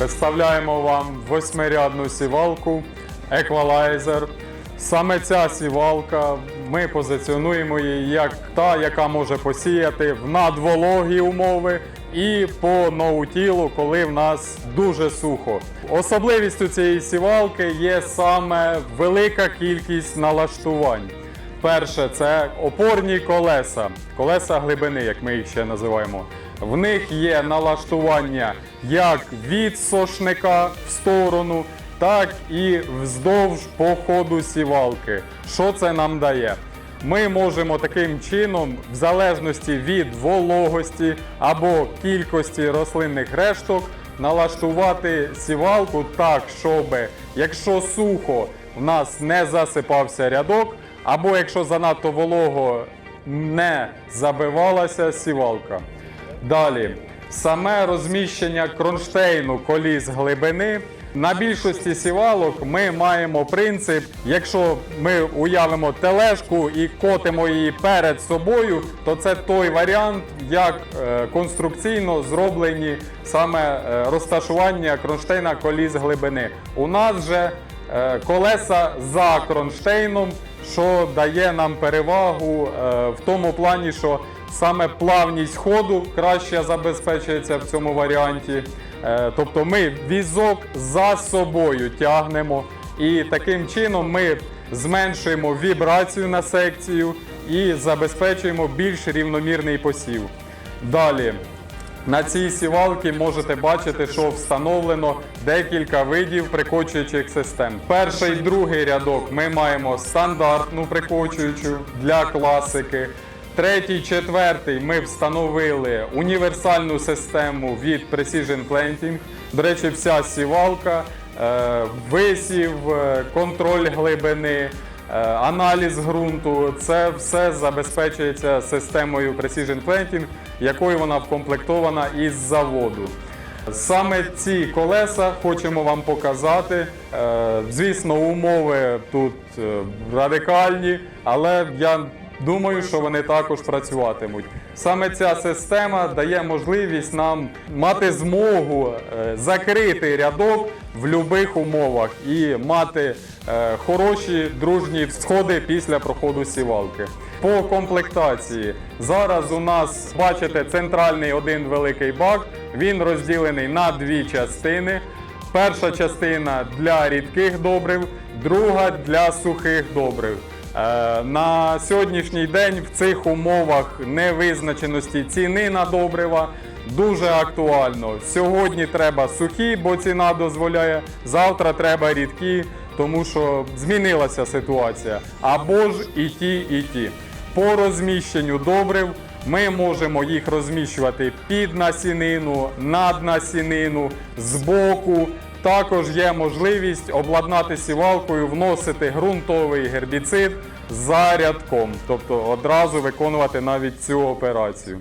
Представляємо вам восьмирядну сівалку Equalizer. Саме ця сівалка, ми позиціонуємо її як та, яка може посіяти в надвологі умови і по ноутілу, коли в нас дуже сухо. Особливістю цієї сівалки є саме велика кількість налаштувань. Перше це опорні колеса, колеса глибини, як ми їх ще називаємо. В них є налаштування як від сошника в сторону, так і вздовж по ходу сівалки. Що це нам дає? Ми можемо таким чином, в залежності від вологості або кількості рослинних решток, налаштувати сівалку так, щоб якщо сухо, в нас не засипався рядок, або якщо занадто волого не забивалася сівалка. Далі, саме розміщення кронштейну коліс глибини. На більшості сівалок ми маємо принцип, якщо ми уявимо тележку і котимо її перед собою, то це той варіант, як е, конструкційно зроблені саме е, розташування кронштейна коліс глибини. У нас же е, колеса за кронштейном, що дає нам перевагу в тому плані, що саме плавність ходу краще забезпечується в цьому варіанті. Е, Тобто ми візок за собою тягнемо, і таким чином ми зменшуємо вібрацію на секцію і забезпечуємо більш рівномірний посів. Далі. На цій сівалці можете бачити, що встановлено декілька видів прикочуючих систем. Перший другий рядок ми маємо стандартну прикочуючу для класики. Третій, четвертий ми встановили універсальну систему від Precision Planting. До речі, вся сівалка, е, висів, е, контроль глибини, е, аналіз ґрунту це все забезпечується системою Precision Planting, якою вона вкомплектована із заводу. Саме ці колеса хочемо вам показати. Звісно, умови тут радикальні, але я думаю, що вони також працюватимуть. Саме ця система дає можливість нам мати змогу е, закрити рядок в будь-яких умовах і мати е, хороші дружні сходи після проходу сівалки. По комплектації зараз у нас бачите центральний один великий бак. Він розділений на дві частини. Перша частина для рідких добрив, друга для сухих добрив. Е, На сьогоднішній день в цих умовах невизначеності ціни на добрива дуже актуально. Сьогодні треба сухі, бо ціна дозволяє. Завтра треба рідкі, тому що змінилася ситуація. Або ж і ті, і ті. По розміщенню добрив ми можемо їх розміщувати під насінину, над насінину, збоку. Також є можливість обладнати сівалкою, вносити ґрунтовий гербіцид за рядком, тобто одразу виконувати навіть цю операцію.